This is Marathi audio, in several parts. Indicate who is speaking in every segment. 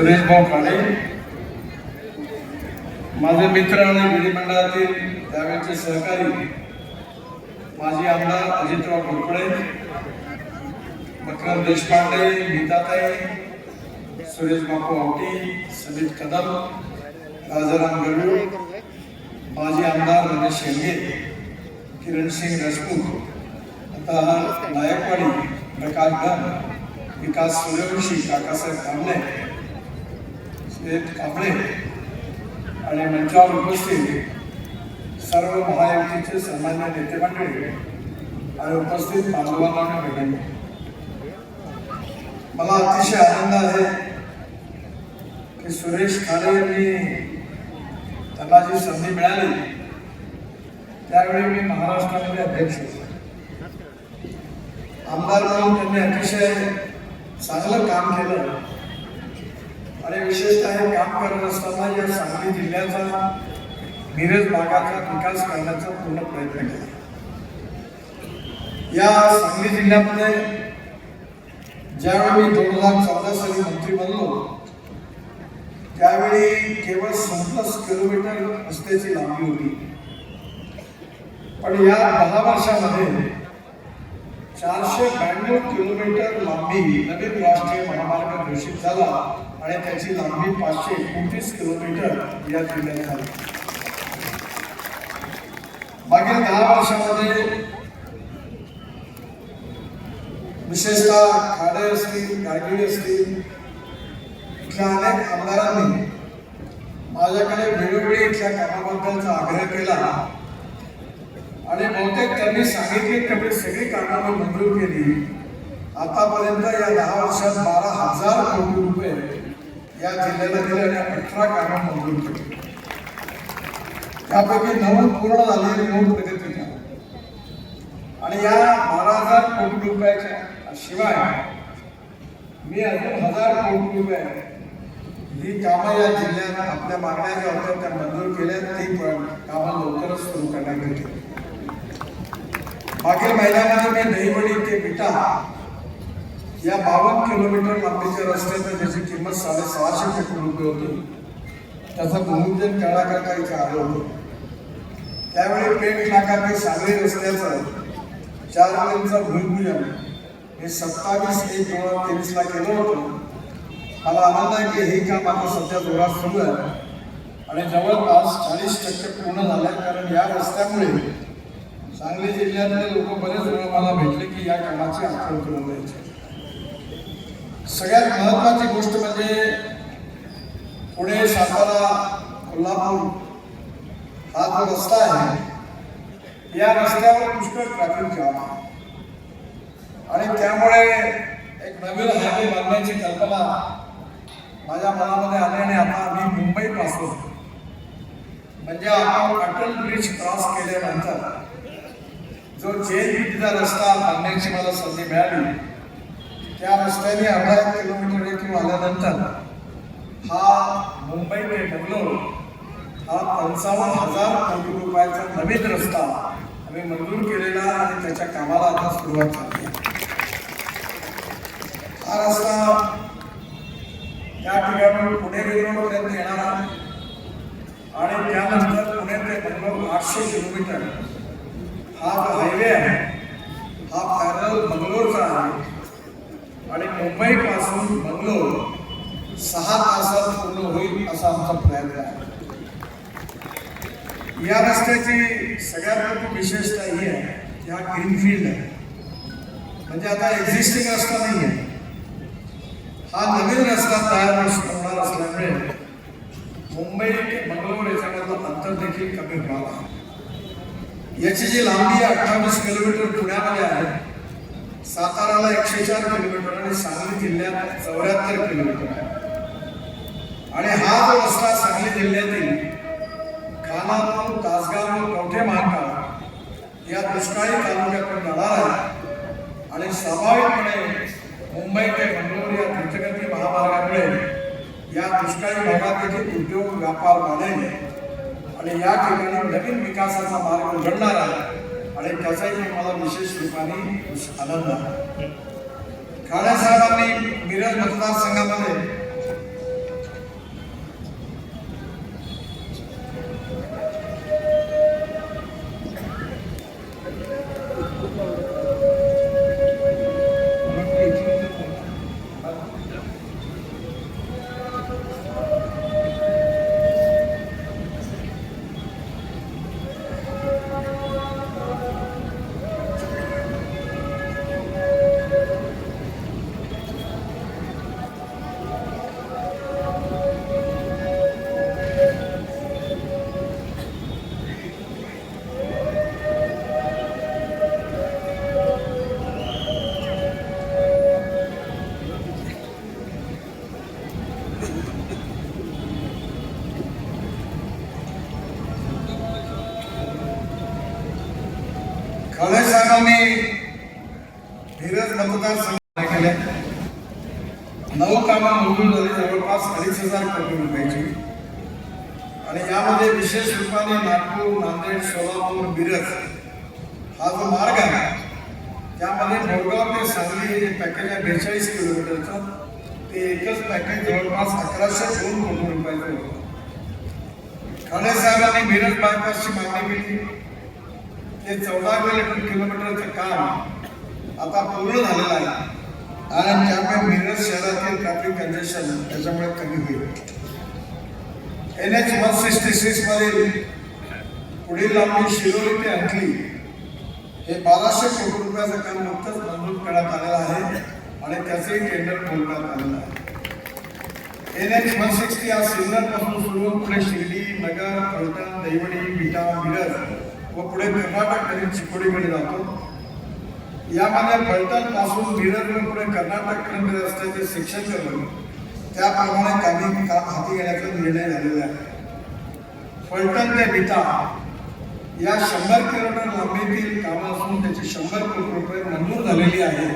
Speaker 1: सुरेश भाऊ काळे माझे मित्र आणि विधिमंडळातील त्यावेळचे सहकारी माजी आमदार अजितराव घोरपडे मकरंद देशपांडे गीताताई सुरेश बापू आवटी समित कदम राजाराम गडू माजी आमदार रमेश शेंगे किरण सिंग राजपूत आता नायकवाडी प्रकाश धन विकास सूर्यवंशी काकासाहेब कांबळे श्वेत कांबळे आणि मंचावर उपस्थित सर्व महायुतीचे सन्मान्य नेते मंडळी आणि उपस्थित बांधवांना आणि मला अतिशय आनंद आहे की सुरेश खाडे यांनी त्यांना जी संधी मिळाली त्यावेळी मी महाराष्ट्रामध्ये अध्यक्ष होतो. आमदार म्हणून त्यांनी अतिशय चांगलं काम केलं. आणि विशेषतः हे काम करत असताना या सांगली जिल्ह्याचा मिरज भागाचा विकास करण्याचा पूर्ण प्रयत्न केला. या सांगली जिल्ह्यामध्ये ज्यावेळी मी दोन हजार चौदा साली मंत्री बनलो त्यावेळी केवळ सत्तावीस किलोमीटर रस्त्याची लांबी होती. पण या दहा वर्षामध्ये चारशे ब्याण्णव किलोमीटर लांबी नवीन राष्ट्रीय महामार्ग घोषित झाला आणि त्याची लांबी पाचशे एकोणतीस किलोमीटर या जिल्ह्यात झाली. मागील दहा वर्षामध्ये विशेषतः खाडे असतील गाडगिरी असतील इथल्या अनेक आमदारांनी माझ्याकडे वेळोवेळी इथल्या कामाबद्दलचा आग्रह केला. आणि बहुतेक त्यांनी सांगितले तेवढी सगळी कामं मंजूर केली. आतापर्यंत या दहा वर्षात बारा हजार कोटी रुपये या जिल्ह्याला दिले आणि अठरा कामं मंजूर केली. त्यापैकी नऊ पूर्ण झालेली नऊ प्रगती आणि या बारा हजार कोटी रुपयाच्या शिवाय मी अजून हजार कोटी रुपये ही कामं या जिल्ह्यात आपल्या मागण्या ज्या होत्या त्या मंजूर केल्या ती पण कामं लवकरच सुरू करण्यात येतील. मागील महिन्यामध्ये मी दहीवडी ते विटा या बावन्न किलोमीटर लांबीच्या रस्त्याचं ज्याची किंमत साडेसहाशे कोटी रुपये होती त्याचं भूमिपूजन करण्याकरता इथे आलो होतो. त्यावेळी पेठ नाका ते सांगली रस्त्याचं चार लेनचं भूमिपूजन हे सत्तावीस एक दोन हजार तेवीसला केलं होतं. मला आनंद आहे की हे काम आता सध्या जोरात सुरू आहे. आणि जवळपास चाळीस टक्के पूर्ण झालं आहे कारण या रस्त्यामुळे सांगली जिल्ह्यातले लोक बरेच वेळा मला भेटले की या कामाची आठवण करून द्यायची. सगळ्यात महत्वाची गोष्ट म्हणजे पुणे सातारा कोल्हापूर हा जो रस्ता आहे या रस्त्यावर पुष्कळ ट्रॅफिक जाम आहे. आणि त्यामुळे एक नवीन हायवे बांधण्याची कल्पना माझ्या मनामध्ये आली आणि आता आम्ही मुंबईपासून म्हणजे आपण अटल ब्रिज क्रॉस केल्यानंतर जो जेल रस्ता बांधण्याची मला संधी मिळाली त्या रस्त्याने अर्धा एक किलोमीटर येथून आल्यानंतर हा मुंबई ते बंगलोर हा पंचावन्न हजार कोटी रुपयाचा नवीन रस्ता आम्ही मंजूर केलेला आणि त्याच्या कामाला आता सुरुवात झाली आहे. हा रस्ता त्या ठिकाणी पुणे पर्यंत येणार आणि त्यानंतर पुणे ते बंगलोर आठशे किलोमीटर हा जो हायवे आहे. हा पॅरल बंगलोरचा आहे. आणि मुंबईपासून बंगलोर सहा तासात पूर्ण होईल असा आमचा प्रयत्न आहे. या रस्त्याची सगळ्यात मोठी विशेषता ही आहे की हा ग्रीनफील्ड आहे. म्हणजे आता एक्झिस्टिंग रस्ता नाही आहे हा नवीन रस्ता तयार होणार असल्यामुळे मुंबई ते बंगलोर याच्यामधलं अंतर देखील कमी होणार आहे. याची जी लांबी आहे अठ्ठावीस किलोमीटर पुण्यामध्ये आहे साताराला एकशे चार किलोमीटर आणि सांगली जिल्ह्यात चौऱ्याहत्तर किलोमीटर आहे. आणि हा जो रस्ता सांगली जिल्ह्यातील खानापूर तासगाव कवठे महाकाळ या दुष्काळी तालुक्यातून जाणार आहे. आणि स्वाभाविकपणे मुंबई ते बंगलोर या द्रुतगती महामार्गामुळे या दुष्काळी भागात देखील उद्योग व्यापार वाढेल. आणि या ठिकाणी नवीन विकासाचा मार्ग घडणार आहे. आणि त्याचाही मला विशेष रूपाने आनंद आहे. खाडे साहेबांनी मिरज मतदारसंघामध्ये साहेबांनी मिरज मतदारसंघ केल्या नऊ कामं मंजूर झाली जवळपास अडीच हजार कोटी रुपयाची. आणि यामध्ये विशेष रूपाने नागपूर नांदेड सोलापूर मिरज हा जो मार्ग आहे त्यामध्ये मोरगाव ते सांगली हे जे पॅकेज आहे बेचाळीस किलोमीटरचं. ते एकच पॅकेज जवळपास अकराशे दोन कोटी रुपयाचं होतं. ठाणे साहेबांनी मिरज बायपासची मागणी केली. ते चौदा किलोमीटरचं काम आता पूर्ण झालेलं आहे. आणि त्यामुळे मिरज शहरातील ट्रॅफिक कंजेशन त्याच्यामुळे कमी होईल. एन एच वन सिक्स्टी सिक्समधील पुढील लांबी शिरोली ते अंकली हे बाराशे कोटी रुपयाचं काम नुकतंच मंजूर करण्यात आलेलं आहे आणि त्याचंही टेंडर बोलण्यात आलेलं आहे. एन एच वन सिक्स्टी हा सिन्नरपासून सुरू होऊन पुढे शिर्डी नगर फलटण दैवडी विटा मिरज व पुढे कर्नाटककडे चिकोडीकडे जातो. यामध्ये फलटणपासून पुढे कर्नाटक पुढे कर्नाटकपर्यंत रस्त्याचे शिक्षण करून त्याप्रमाणे काही काम हाती घेण्याचा निर्णय झालेला आहे. फलटण ते बिता या शंभर किलोमीटर लांबीतील कामं असून त्याची शंभर कोटी रुपये मंजूर झालेली आहे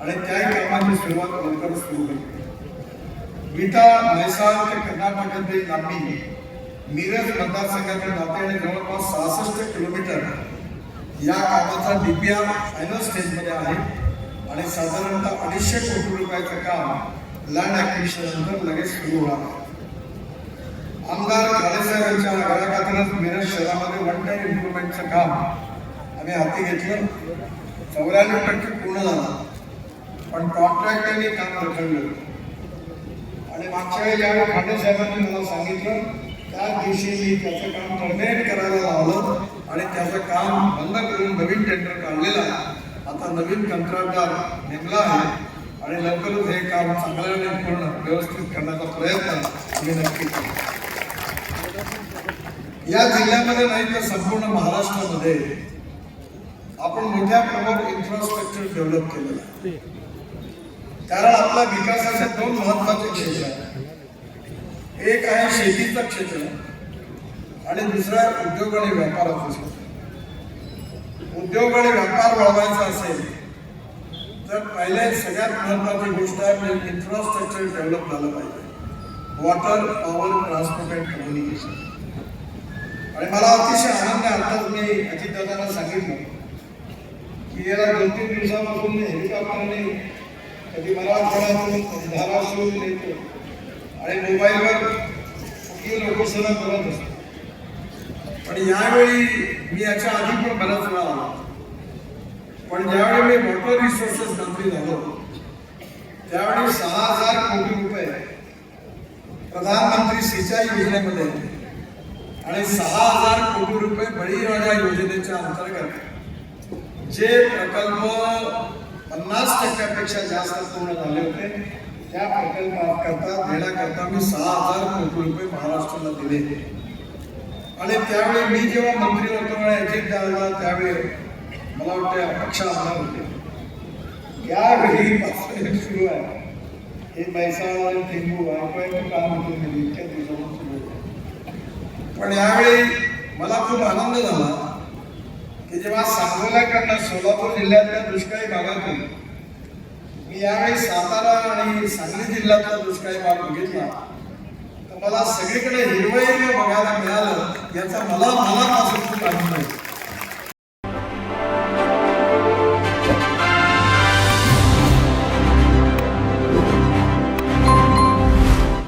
Speaker 1: आणि त्याही कामाची सुरुवात लवकर सुरू होईल. बिता म्हैसाळ ते कर्नाटकातील लांबी मिरज मतदारसंघाच्या नात्याने जवळपास सहासष्ट किलोमीटर या कामाचा डीपीआर फायनल स्टेजमध्ये आहे. आणि साधारणतः अडीचशे कोटी रुपयाचं काम लँड ॲक्विजिशन नंतर लगेच सुरू होणार आहे. आमदार खाडेसाहेबांच्या यांच्या आग्रहाखातीरच मिरज शहरामध्ये वन टाईम इम्प्रुव्हमेंटचं काम आम्ही हाती घेतलं. चौऱ्याण्णव टक्के पूर्ण झालं. पण कॉन्ट्रॅक्टरने काम रखडलं. आणि मागच्या वेळी ज्यावेळी खांडे साहेबांनी मला सांगितलं त्या दिवशी मी त्याचं काम टर्मिनेट करायला लावलं आणि त्याचं काम बंद करून नवीन टेंडर काढलेलं आहे. आता नवीन कंत्राटदार नेमला आहे आणि लवकरच हे काम चांगल्याने पूर्ण व्यवस्थित करण्याचा प्रयत्न आम्ही नक्की करू या जिल्ह्यामध्ये नाही तर संपूर्ण महाराष्ट्रामध्ये आपण मोठ्या प्रमाणात इन्फ्रास्ट्रक्चर डेव्हलप केलेलं आहे. कारण आपल्या विकासाचे दोन महत्त्वाचे क्षेत्र आहेत एक आहे शेतीचं क्षेत्र आणि दुसरा आहे उद्योग आणि व्यापाराचं क्षेत्र उद्योग आणि व्यापार वाढवायचा असेल तर पहिले सगळ्यात महत्वाची गोष्ट आहे म्हणजे इन्फ्रास्ट्रक्चर डेव्हलप झालं पाहिजे. Water power transport and communication आणि मला अतिशय आनंद आहे तुम्ही मी अजितदादांना सांगितलं. की याला दोन तीन दिवसापासून हेलिकॉप्टरने कधी मला धाराशिव येतो आणि मोबाईलवर कुठली लोकसभा बघत असतो. पण यावेळी मी याच्या आधी पण बऱ्याच वेळा आलो. पण ज्यावेळी मी वॉटर रिसोर्सेस मंत्री झालो त्यावेळी सहा हजार कोटी रुपये प्रधानमंत्री सिंचाई योजनेमध्ये आणि सहा हजार कोटी रुपये बळीराजा योजनेच्या अंतर्गत जे प्रकल्प पन्नास टक्क्यापेक्षा जास्त पूर्ण झाले होते त्या प्रकल्पाकरता देण्याकरता मी सहा हजार कोटी रुपये महाराष्ट्राला दिले. आणि त्यावेळी मी जेव्हा मंत्री होतो आणि अजित दादा त्यावेळी मला वाटते अपेक्षा आमदार होते. यावेळी पासून हे सुरू आहे. हे मैसाळ आणि थेंबू ऐकवायचं काम होतं मी इतक्या दिवसापासून सुरू आहे. पण यावेळी मला खूप आनंद झाला की जेव्हा सांगोल्याकडनं सोलापूर जिल्ह्यातल्या दुष्काळी भागातून यावेळी सातारा आणि सांगली जिल्ह्यातला दुष्काळी भाग बघितला. तर मला सगळीकडे हिरवं हिरवं बघायला मिळालं याचा मला मनापासून खूप आनंद आहे.